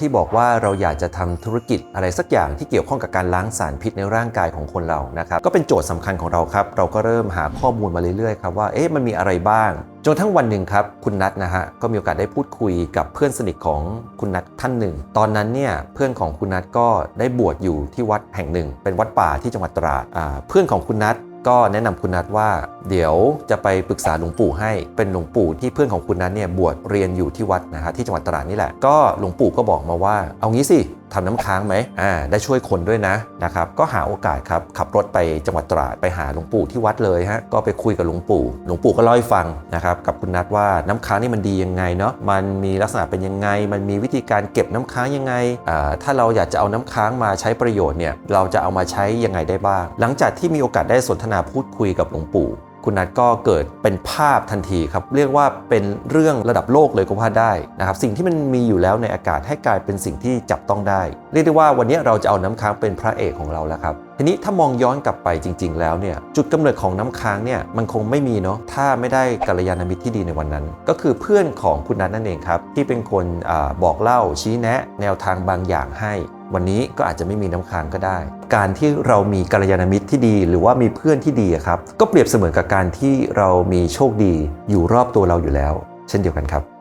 ที่บอกว่าเราอยากจะทำธุรกิจอะไรสักอย่างที่เกี่ยวข้องกับการล้างสารพิษในร่างกายของคนเรานะครับก็เป็นโจทย์สำคัญของเราครับ เราก็เริ่มหาข้อมูลมาเรื่อยๆครับว่าเอ๊ะมันมีอะไรบ้างจนทั้งวันหนึ่งครับคุณนัทนะฮะก็มีโอกาสได้พูดคุยกับเพื่อนสนิทของคุณนัทท่านหนึ่ง ตอนนั้นเนี่ยเพื่อนของคุณนัทก็ได้บวชอยู่ที่วัดแห่งหนึ่ง เป็นวัดป่าที่จังหวัดตราดเพื่อนของคุณนัท ก็แนะนำคุณนัทว่า เดี๋ยวจะไปปรึกษาหลวงปู่ให้เป็นหลวงปู่ที่เพื่อนของคุณนัทเนี่ยบวชเรียนอยู่ที่วัดนะฮะที่จังหวัดตราดนี่แหละก็หลวงปู่ก็บอกมาว่า เอางี้สิทำน้ำค้างไหมอ่าได้ช่วยคนด้วยนะนะครับก็หาโอกาสครับขับรถไปจังหวัดตราดไปหาหลวงปู่ที่วัดเลยฮะก็ไปคุยกับหลวงปู่ หลวงปู่ก็เล่าให้ฟังนะครับกับคุณนัทว่าน้ำค้างนี่มันดียังไงเนาะมันมีลักษณะเป็นยังไง มันมีวิธีการเก็บน้ำค้างยังไงอ่าถ้าเราอยากจะเอาน้ำค้างมาใช้ประโยชน์เนี่ยเราจะเอามาใช้ยังไงได้บ้าง หลังจากที่มีโอกาสได้สนทนาพูดคุยกับหลวงปู่ คุณนัทก็เกิดเป็นภาพทันทีครับ เรียกว่าเป็นเรื่องระดับโลกเลยก็ว่าได้นะครับ สิ่งที่มันมีอยู่แล้วในอากาศให้กลายเป็นสิ่งที่จับต้องได้ เรียกได้ว่าวันนี้เราจะเอาน้ำค้างเป็นพระเอกของเราแล้วครับทีนี้ถ้ามองย้อนกลับไปจริง ๆ แล้วเนี่ยจุดกำเนิดของน้ำค้างเนี่ยมันคงไม่มีเนาะถ้าไม่ได้กัลยาณมิตรที่ดีในวันนั้น ก็คือเพื่อนของคุณนัทนั่นเองครับที่เป็นคนอบอกเล่าชี้แนะ แนวทางบางอย่างให้ วันนี้ก็อาจจะไม่มีน้ำค้างก็ได้ การที่เรามีกัลยาณมิตรที่ดี หรือว่ามีเพื่อนที่ดีครับ ก็เปรียบเสมือนกับการที่เรามีโชคดีอยู่รอบตัวเราอยู่แล้ว เช่นเดียวกันครับ